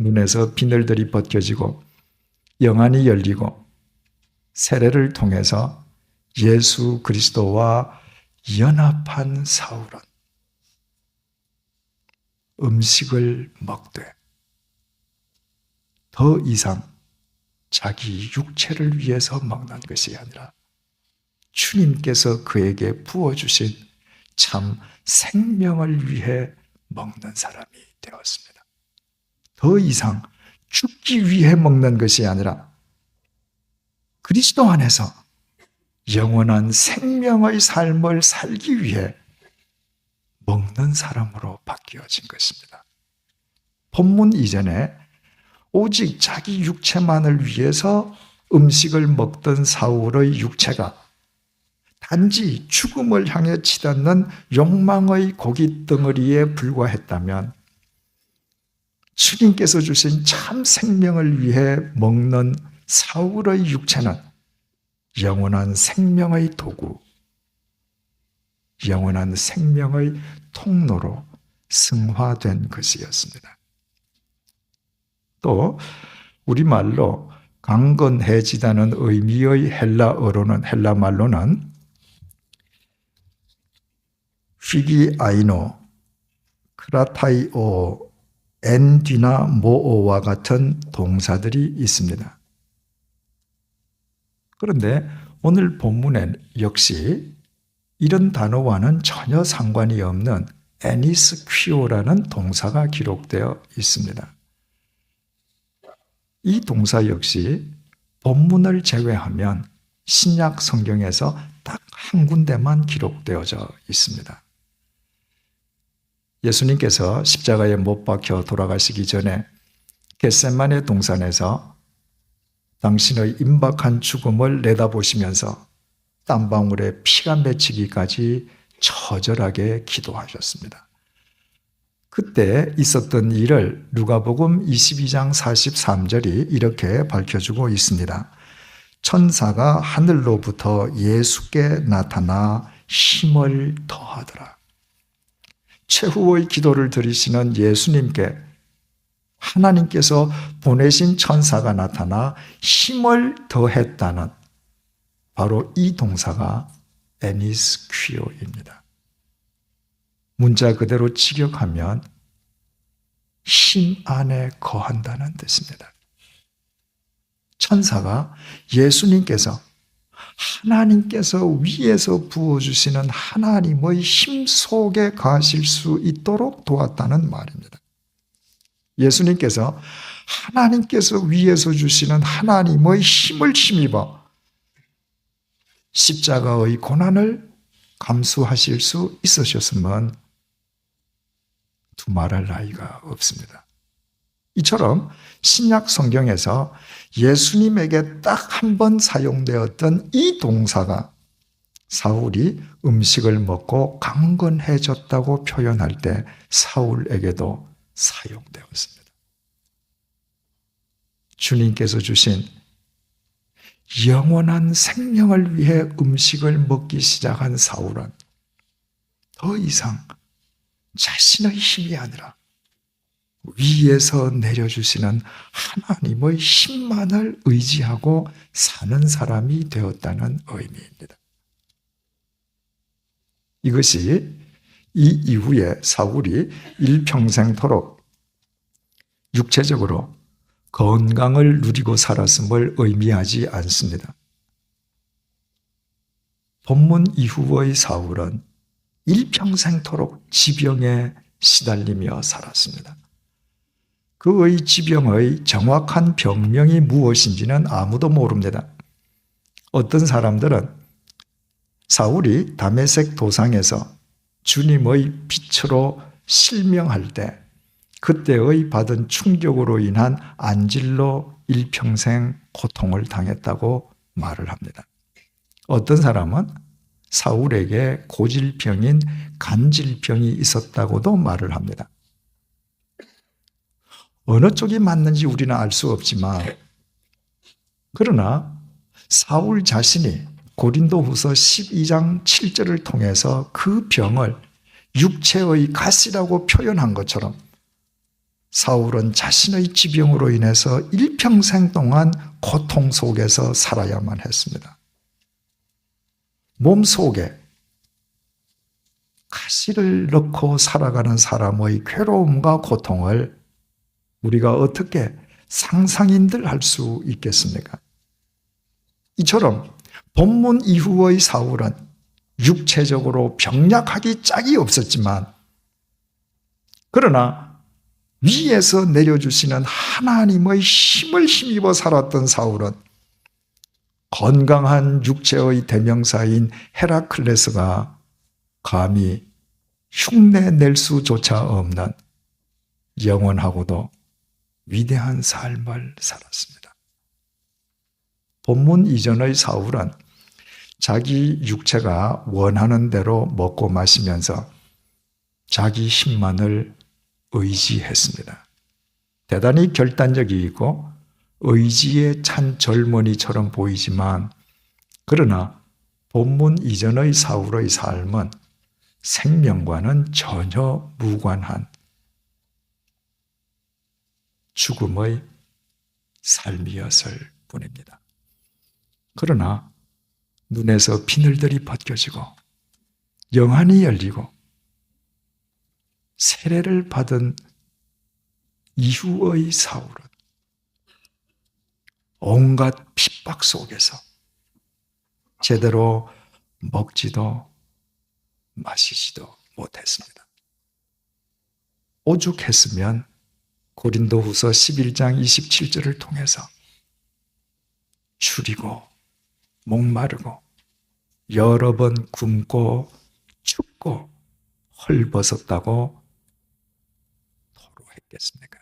눈에서 비늘들이 벗겨지고 영안이 열리고 세례를 통해서 예수 그리스도와 연합한 사울은 음식을 먹되 더 이상 자기 육체를 위해서 먹는 것이 아니라 주님께서 그에게 부어주신 참 생명을 위해 먹는 사람이 되었습니다. 더 이상 죽기 위해 먹는 것이 아니라 그리스도 안에서 영원한 생명의 삶을 살기 위해 먹는 사람으로 바뀌어진 것입니다. 본문 이전에 오직 자기 육체만을 위해서 음식을 먹던 사울의 육체가 단지 죽음을 향해 치닫는 욕망의 고기 덩어리에 불과했다면 주님께서 주신 참 생명을 위해 먹는 사울의 육체는 영원한 생명의 도구, 영원한 생명의 통로로 승화된 것이었습니다. 또 우리말로 강건해지다는 의미의 헬라어로는 헬라 말로는 휘기아이노, 크라타이오, 엔디나 모오와 같은 동사들이 있습니다. 그런데 오늘 본문엔 역시 이런 단어와는 전혀 상관이 없는 애니스 퀴오라는 동사가 기록되어 있습니다. 이 동사 역시 본문을 제외하면 신약 성경에서 딱 한 군데만 기록되어져 있습니다. 예수님께서 십자가에 못 박혀 돌아가시기 전에 겟세만의 동산에서 당신의 임박한 죽음을 내다보시면서 땀방울에 피가 맺히기까지 처절하게 기도하셨습니다. 그때 있었던 일을 누가복음 22장 43절이 이렇게 밝혀주고 있습니다. 천사가 하늘로부터 예수께 나타나 힘을 더하더라. 최후의 기도를 들으시는 예수님께 하나님께서 보내신 천사가 나타나 힘을 더했다는 바로 이 동사가 에니스퀴오입니다. 문자 그대로 직역하면 힘 안에 거한다는 뜻입니다. 천사가 예수님께서 하나님께서 위에서 부어주시는 하나님의 힘 속에 가실 수 있도록 도왔다는 말입니다. 예수님께서 하나님께서 위에서 주시는 하나님의 힘을 힘입어 십자가의 고난을 감수하실 수 있으셨으면 두말할 나이가 없습니다. 이처럼 신약 성경에서 예수님에게 딱 한 번 사용되었던 이 동사가 사울이 음식을 먹고 강건해졌다고 표현할 때 사울에게도 사용되었습니다. 주님께서 주신 영원한 생명을 위해 음식을 먹기 시작한 사울은 더 이상 자신의 힘이 아니라 위에서 내려주시는 하나님의 힘만을 의지하고 사는 사람이 되었다는 의미입니다. 이것이 이 이후에 사울이 일평생토록 육체적으로 건강을 누리고 살았음을 의미하지 않습니다. 본문 이후의 사울은 일평생토록 지병에 시달리며 살았습니다. 그의 지병의 정확한 병명이 무엇인지는 아무도 모릅니다. 어떤 사람들은 사울이 다메섹 도상에서 주님의 빛으로 실명할 때 그때의 받은 충격으로 인한 안질로 일평생 고통을 당했다고 말을 합니다. 어떤 사람은 사울에게 고질병인 간질병이 있었다고도 말을 합니다. 어느 쪽이 맞는지 우리는 알 수 없지만 그러나 사울 자신이 고린도후서 12장 7절을 통해서 그 병을 육체의 가시라고 표현한 것처럼 사울은 자신의 지병으로 인해서 일평생 동안 고통 속에서 살아야만 했습니다. 몸 속에 가시를 넣고 살아가는 사람의 괴로움과 고통을 우리가 어떻게 상상인들 할 수 있겠습니까? 이처럼 본문 이후의 사울은 육체적으로 병약하기 짝이 없었지만 그러나 위에서 내려주시는 하나님의 힘을 힘입어 살았던 사울은 건강한 육체의 대명사인 헤라클레스가 감히 흉내 낼 수조차 없는 영원하고도 위대한 삶을 살았습니다. 본문 이전의 사울은 자기 육체가 원하는 대로 먹고 마시면서 자기 힘만을 의지했습니다. 대단히 결단적이고 의지에 찬 젊은이처럼 보이지만 그러나 본문 이전의 사울의 삶은 생명과는 전혀 무관한 죽음의 삶이었을 뿐입니다. 그러나 눈에서 비늘들이 벗겨지고 영안이 열리고 세례를 받은 이후의 사울은 온갖 핍박 속에서 제대로 먹지도 마시지도 못했습니다. 오죽했으면 고린도 후서 11장 27절을 통해서 줄이고 목마르고 여러 번 굶고 춥고 헐벗었다고 토로했겠습니까?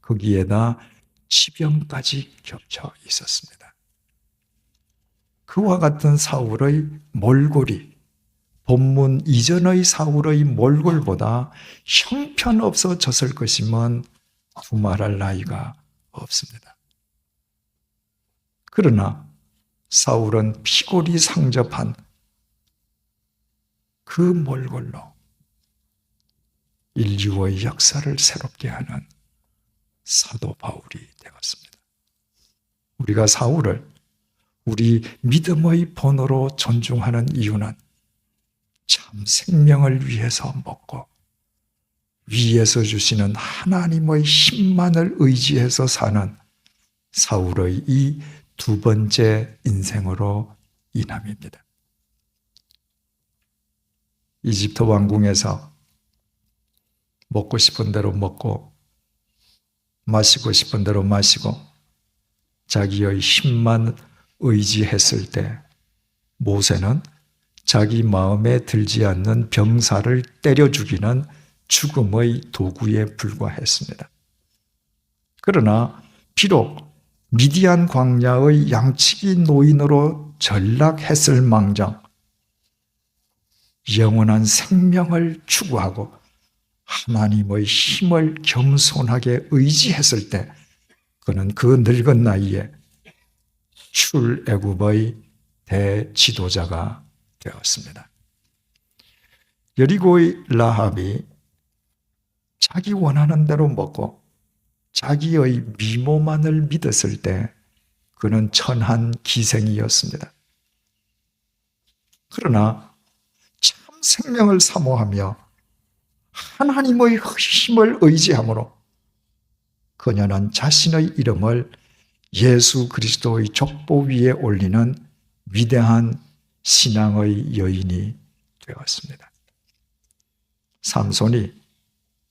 거기에다 치병까지 겹쳐 있었습니다. 그와 같은 사울의 몰골이 본문 이전의 사울의 몰골보다 형편없어졌을 것이면 두말할 나이가 없습니다. 그러나 사울은 피골이 상접한 그 몰골로 인류의 역사를 새롭게 하는 사도 바울이 되었습니다. 우리가 사울을 우리 믿음의 번호로 존중하는 이유는 참 생명을 위해서 먹고 위에서 주시는 하나님의 힘만을 의지해서 사는 사울의 이 두 번째 인생으로 인함입니다. 이집트 왕궁에서 먹고 싶은 대로 먹고 마시고 싶은 대로 마시고 자기의 힘만 의지했을 때 모세는 자기 마음에 들지 않는 병사를 때려 죽이는 죽음의 도구에 불과했습니다. 그러나 비록 미디안 광야의 양치기 노인으로 전락했을 망정 영원한 생명을 추구하고 하나님의 힘을 겸손하게 의지했을 때 그는 그 늙은 나이에 출애굽의 대지도자가 되었습니다. 여리고의 라합이 자기 원하는 대로 먹고 자기의 미모만을 믿었을 때 그는 천한 기생이었습니다. 그러나 참 생명을 사모하며 하나님의 힘을 의지함으로 그녀는 자신의 이름을 예수 그리스도의 족보 위에 올리는 위대한 신앙의 여인이 되었습니다. 삼손이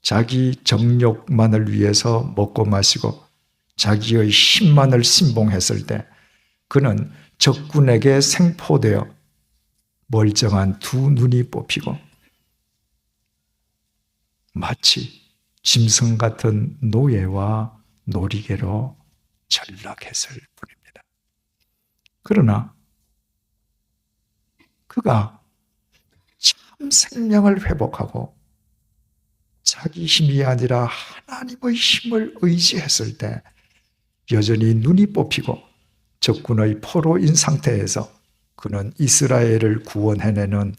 자기 정욕만을 위해서 먹고 마시고 자기의 힘만을 신봉했을 때 그는 적군에게 생포되어 멀쩡한 두 눈이 뽑히고 마치 짐승 같은 노예와 놀이개로 전락했을 뿐입니다. 그러나 그가 참 생명을 회복하고 자기 힘이 아니라 하나님의 힘을 의지했을 때 여전히 눈이 뽑히고 적군의 포로인 상태에서 그는 이스라엘을 구원해내는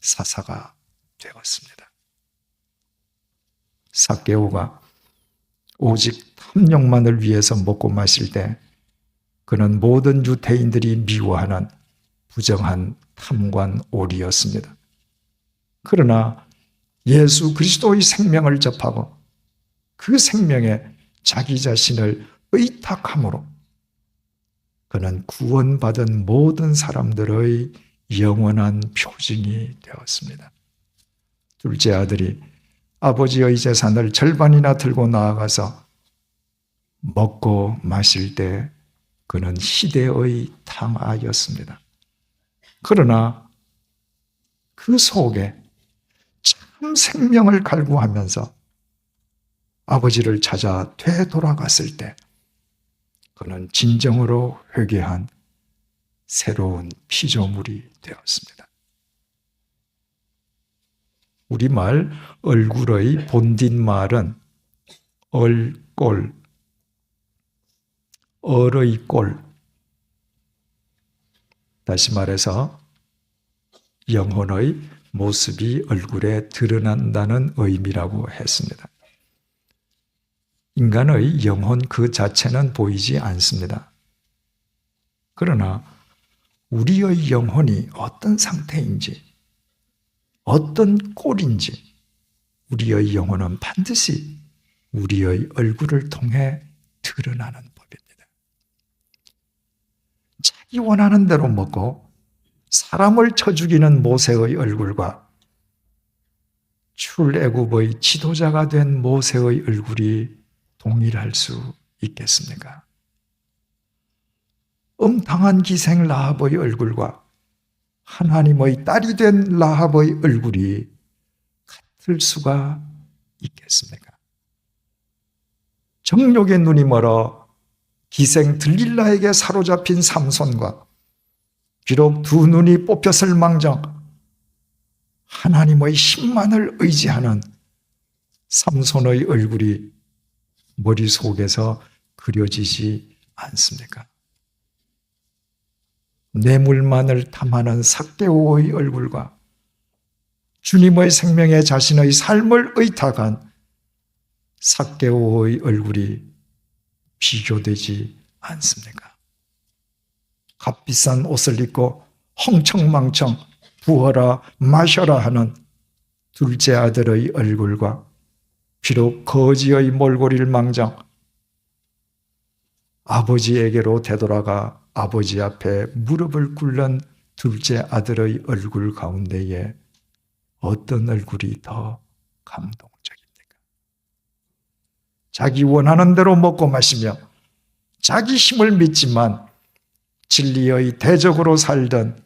사사가 되었습니다. 사개오가 오직 탐욕만을 위해서 먹고 마실 때 그는 모든 유대인들이 미워하는 부정한 탐관오리였습니다. 그러나 예수 그리스도의 생명을 접하고 그 생명에 자기 자신을 의탁함으로 그는 구원받은 모든 사람들의 영원한 표징이 되었습니다. 둘째 아들이 아버지의 재산을 절반이나 들고 나아가서 먹고 마실 때 그는 시대의 탕아였습니다. 그러나 그 속에 참 생명을 갈구하면서 아버지를 찾아 되돌아갔을 때 그는 진정으로 회개한 새로운 피조물이 되었습니다. 우리말 얼굴의 본딘말은 얼꼴, 얼의 꼴. 다시 말해서 영혼의 모습이 얼굴에 드러난다는 의미라고 했습니다. 인간의 영혼 그 자체는 보이지 않습니다. 그러나 우리의 영혼이 어떤 상태인지, 어떤 꼴인지, 우리의 영혼은 반드시 우리의 얼굴을 통해 드러나는 법입니다. 자기 원하는 대로 먹고 사람을 쳐 죽이는 모세의 얼굴과 출애굽의 지도자가 된 모세의 얼굴이 동일할 수 있겠습니까? 음탕한 기생 라합의 얼굴과 하나님의 딸이 된 라합의 얼굴이 같을 수가 있겠습니까? 정욕의 눈이 멀어 기생 들릴라에게 사로잡힌 삼손과 비록 두 눈이 뽑혔을 망정 하나님의 힘만을 의지하는 삼손의 얼굴이 머릿속에서 그려지지 않습니까? 뇌물만을 탐하는 삭개오의 얼굴과 주님의 생명에 자신의 삶을 의탁한 삭개오의 얼굴이 비교되지 않습니까? 값비싼 옷을 입고 헝청망청 부어라 마셔라 하는 둘째 아들의 얼굴과 비록 거지의 몰골일 망정 아버지에게로 되돌아가 아버지 앞에 무릎을 꿇는 둘째 아들의 얼굴 가운데에 어떤 얼굴이 더 감동적입니까? 자기 원하는 대로 먹고 마시며 자기 힘을 믿지만 진리의 대적으로 살던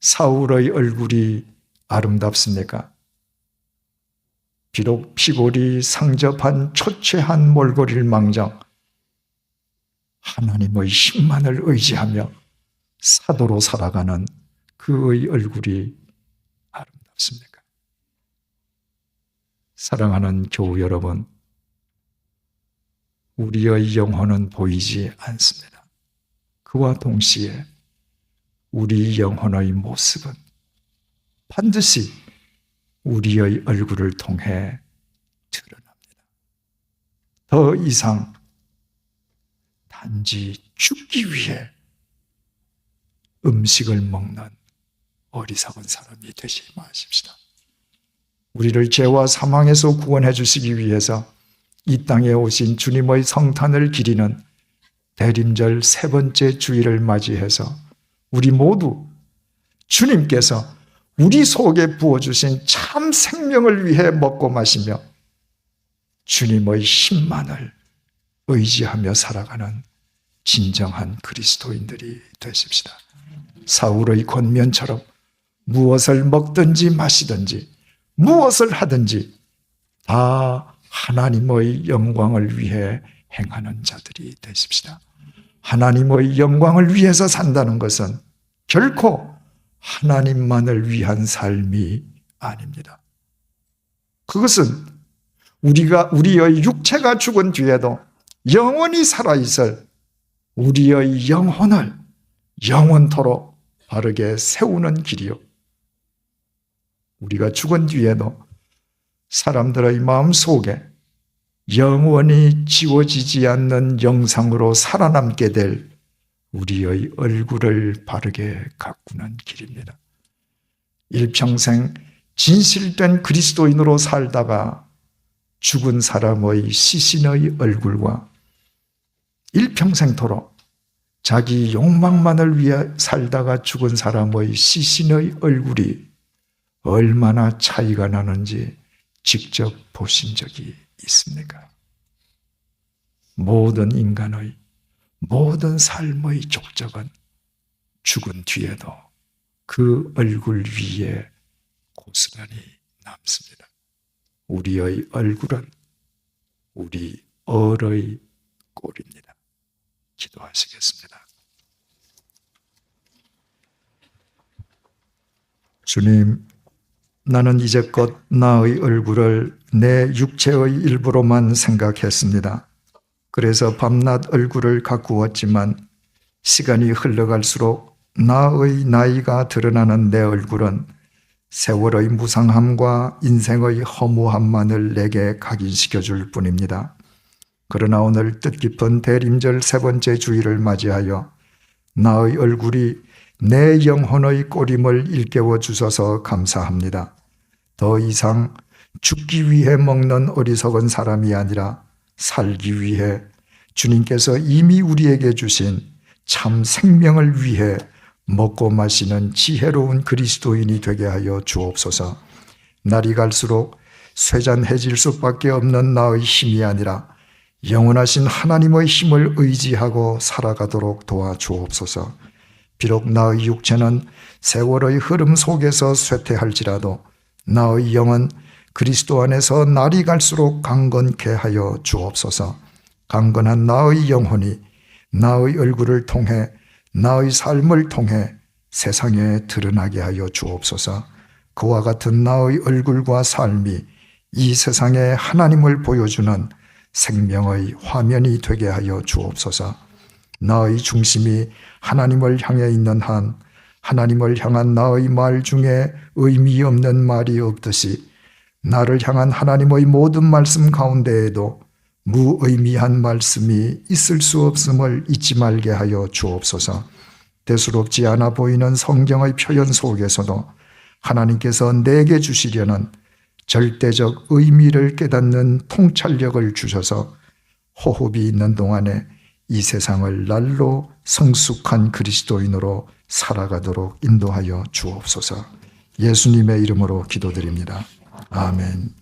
사울의 얼굴이 아름답습니까? 비록 피골이 상접한 초췌한 몰골일 망정 하나님의 힘만을 의지하며 사도로 살아가는 그의 얼굴이 아름답습니까? 사랑하는 교우 여러분, 우리의 영혼은 보이지 않습니다. 그와 동시에 우리 영혼의 모습은 반드시 우리의 얼굴을 통해 드러납니다. 더 이상 단지 죽기 위해 음식을 먹는 어리석은 사람이 되지 마십시다. 우리를 죄와 사망에서 구원해 주시기 위해서 이 땅에 오신 주님의 성탄을 기리는 대림절 세 번째 주일을 맞이해서 우리 모두 주님께서 우리 속에 부어주신 참 생명을 위해 먹고 마시며 주님의 힘만을 의지하며 살아가는 진정한 그리스도인들이 되십시다. 사울의 권면처럼 무엇을 먹든지 마시든지 무엇을 하든지 다 하나님의 영광을 위해 행하는 자들이 되십시다. 하나님의 영광을 위해서 산다는 것은 결코 하나님만을 위한 삶이 아닙니다. 그것은 우리가 우리의 육체가 죽은 뒤에도 영원히 살아 있을 우리의 영혼을 영원토록 바르게 세우는 길이요. 우리가 죽은 뒤에도 사람들의 마음 속에 영원히 지워지지 않는 영상으로 살아남게 될 우리의 얼굴을 바르게 가꾸는 길입니다. 일평생 진실된 그리스도인으로 살다가 죽은 사람의 시신의 얼굴과 일평생토록 자기 욕망만을 위해 살다가 죽은 사람의 시신의 얼굴이 얼마나 차이가 나는지 직접 보신 적이 있습니까? 모든 인간의 모든 삶의 족적은 죽은 뒤에도 그 얼굴 위에 고스란히 남습니다. 우리의 얼굴은 우리 얼의 꼴입니다. 기도하시겠습니다. 주님, 나는 이제껏 나의 얼굴을 내 육체의 일부로만 생각했습니다. 그래서 밤낮 얼굴을 가꾸었지만 시간이 흘러갈수록 나의 나이가 드러나는 내 얼굴은 세월의 무상함과 인생의 허무함만을 내게 각인시켜 줄 뿐입니다. 그러나 오늘 뜻깊은 대림절 세 번째 주일을 맞이하여 나의 얼굴이 내 영혼의 꼬림을 일깨워 주셔서 감사합니다. 더 이상 죽기 위해 먹는 어리석은 사람이 아니라 살기 위해 주님께서 이미 우리에게 주신 참 생명을 위해 먹고 마시는 지혜로운 그리스도인이 되게 하여 주옵소서. 날이 갈수록 쇠잔해질 수밖에 없는 나의 힘이 아니라 영원하신 하나님의 힘을 의지하고 살아가도록 도와주옵소서. 비록 나의 육체는 세월의 흐름 속에서 쇠퇴할지라도 나의 영은 그리스도 안에서 날이 갈수록 강건케 하여 주옵소서. 강건한 나의 영혼이 나의 얼굴을 통해 나의 삶을 통해 세상에 드러나게 하여 주옵소서. 그와 같은 나의 얼굴과 삶이 이 세상에 하나님을 보여주는 생명의 화면이 되게 하여 주옵소서. 나의 중심이 하나님을 향해 있는 한 하나님을 향한 나의 말 중에 의미 없는 말이 없듯이 나를 향한 하나님의 모든 말씀 가운데에도 무의미한 말씀이 있을 수 없음을 잊지 말게 하여 주옵소서. 대수롭지 않아 보이는 성경의 표현 속에서도 하나님께서 내게 주시려는 절대적 의미를 깨닫는 통찰력을 주셔서 호흡이 있는 동안에 이 세상을 날로 성숙한 그리스도인으로 살아가도록 인도하여 주옵소서. 예수님의 이름으로 기도드립니다. 아멘.